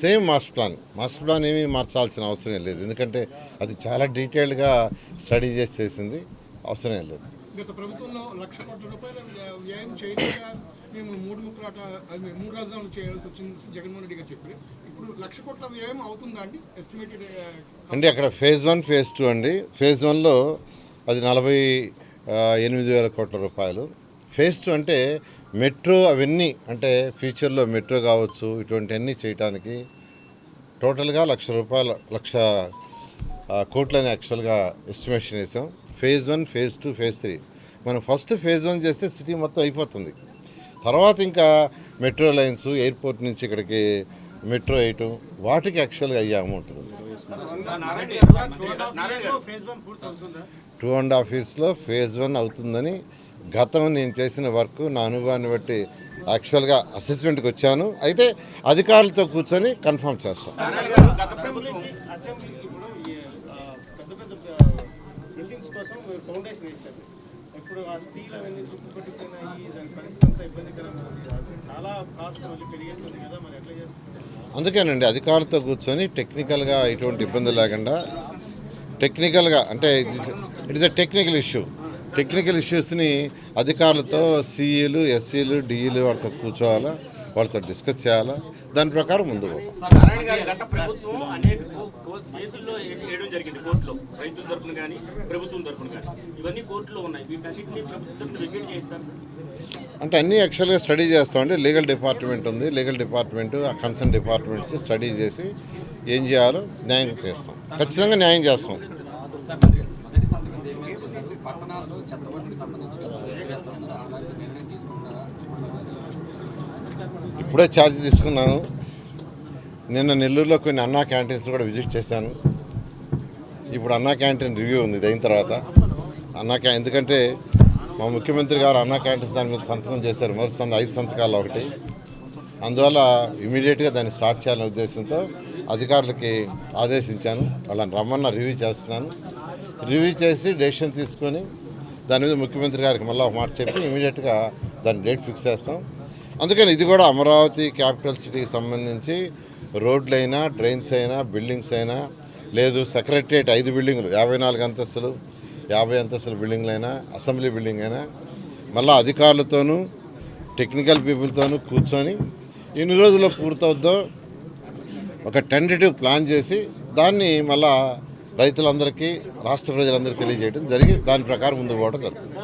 Same master plan master plan ఏమీ మార్చాల్సిన అవసరం లేదు. ఎందుకంటే అది చాలా డీటెయిల్డ్గా స్టడీ చేసి చేసింది. అవసరం లేదు. గత ప్రభుత్వంలో లక్ష కోట్ల రూపాయల వ్య- వ్యయం చేయలేక మేము మూడు ముక్కలాట అది మూడు రాజధానులు చేయాల్సి వచ్చింది జగన్మోహన్ రెడ్డి గారు చెప్పారు. ఇప్పుడు లక్ష కోట్ల వ్యయం అవుతుందా అండి? ఎస్టిమేటెడ్ అంటే అక్కడ ఫేజ్ వన్ ఫేజ్ టూ అండి. ఫేజ్ వన్లో అది నలభై ఎనిమిది వేల కోట్ల రూపాయలు. ఫేజ్ టూ అంటే మెట్రో అవన్నీ అంటే ఫ్యూచర్లో మెట్రో కావచ్చు ఇటువంటివన్నీ చేయటానికి టోటల్గా లక్ష రూపాయల లక్ష కోట్లని యాక్చువల్గా ఎస్టిమేషన్ వేసాం phase one phase two phase three. మనం ఫస్ట్ ఫేజ్ వన్ చేస్తే సిటీ మొత్తం అయిపోతుంది. తర్వాత ఇంకా మెట్రో లైన్స్ ఎయిర్పోర్ట్ నుంచి ఇక్కడికి మెట్రో వేయటం వాటికి యాక్చువల్గా అయ్యే అమౌంట్ ఉంది. టూ అండ్ హాఫ్ ఇయర్స్లో ఫేజ్ వన్ అవుతుందని గతం నేను చేసిన వర్క్ నా అనుభవాన్ని బట్టి యాక్చువల్గా అసెస్మెంట్కి వచ్చాను. అయితే అధికారులతో కూర్చొని కన్ఫర్మ్ చేస్తాం. అసెంబ్లీకి అసెంబ్లీకి ఇప్పుడు ఈ, ఆ, పెద్ద పెద్ద బిల్డింగ్స్ కోసం మీరు ఫౌండేషన్ వేశారు. ఇప్పుడు ఆ స్టీల్ అవన్నీ తుప్పు పట్టిపోయినాయి. దాని పరిస్థితి అంతా ఇబ్బందికరంగా ఉంది. అది చాలా కాస్ట్ మళ్ళీ పెరిగేస్తుంది కదా. మరి ఎట్లా చేస్తారు అందుకేనండి అధికారులతో కూర్చొని టెక్నికల్గా ఎటువంటి ఇబ్బంది లేకుండా టెక్నికల్గా అంటే it is a technical issue. Technical ఇష్యూస్ని అధికారులతో సిఈలు ఎస్సీలు డిఈలు వాళ్ళతో కూర్చోవాలా వాళ్ళతో డిస్కస్ చేయాలా? దాని ప్రకారం చేస్తారు. అంటే అన్నీ యాక్చువల్గా స్టడీ చేస్తామండి లీగల్ డిపార్ట్మెంట్ ఉంది. లీగల్ డిపార్ట్మెంట్ ఆ కన్సర్న్ డిపార్ట్మెంట్స్ స్టడీ చేసి ఏం చేయాలో న్యాయం చేస్తాం. ఖచ్చితంగా న్యాయం చేస్తాం సార్ మంత్రి గారు, మొదటి సంతకం దేని మీద చేశారు పట్టణాల్లో చెత్తబండికి సంబంధించి అలాంటి నిర్ణయం తీసుకుంటారా? ఇప్పుడే ఛార్జ్ తీసుకున్నాను. నిన్న నెల్లూరులో కొన్ని అన్నా క్యాంటీన్స్ కూడా విజిట్ చేశాను. ఇప్పుడు అన్నా క్యాంటీన్ రివ్యూ ఉంది ఇది అయిన తర్వాత. అన్నా క్యా ఎందుకంటే మా ముఖ్యమంత్రి గారు అన్నా క్యాంటీన్స్ దాని మీద సంతకం చేశారు. మొదటి సంత ఐదు సంతకాలు ఒకటి. అందువల్ల ఇమీడియట్గా దాన్ని స్టార్ట్ చేయాలనే ఉద్దేశంతో అధికారులకి ఆదేశించాను. వాళ్ళని రమ్మన్న రివ్యూ చేస్తున్నాను. రివ్యూ చేసి డెసిషన్ తీసుకొని దాని మీద ముఖ్యమంత్రి గారికి మళ్ళీ ఒక మాట చెప్పి ఇమీడియట్గా దాని డేట్ ఫిక్స్ చేస్తాం. అందుకని ఇది కూడా అమరావతి క్యాపిటల్ సిటీకి సంబంధించి రోడ్లైనా డ్రైన్స్ అయినా బిల్డింగ్స్ అయినా లేదు సెక్రటరియట్ ఐదు బిల్డింగ్లు యాభై నాలుగు అంతస్తులు యాభై అంతస్తుల బిల్డింగ్లైనా అసెంబ్లీ బిల్డింగ్ అయినా మళ్ళీ అధికారులతోనూ టెక్నికల్ పీపుల్తోనూ కూర్చొని ఎన్ని రోజుల్లో పూర్తవుద్దో ఒక టెంటేటివ్ ప్లాన్ చేసి దాన్ని మళ్ళా రైతులందరికీ రాష్ట్ర ప్రజలందరికీ తెలియజేయడం జరిగి దాని ప్రకారం ముందు పోవడం జరుగుతుంది.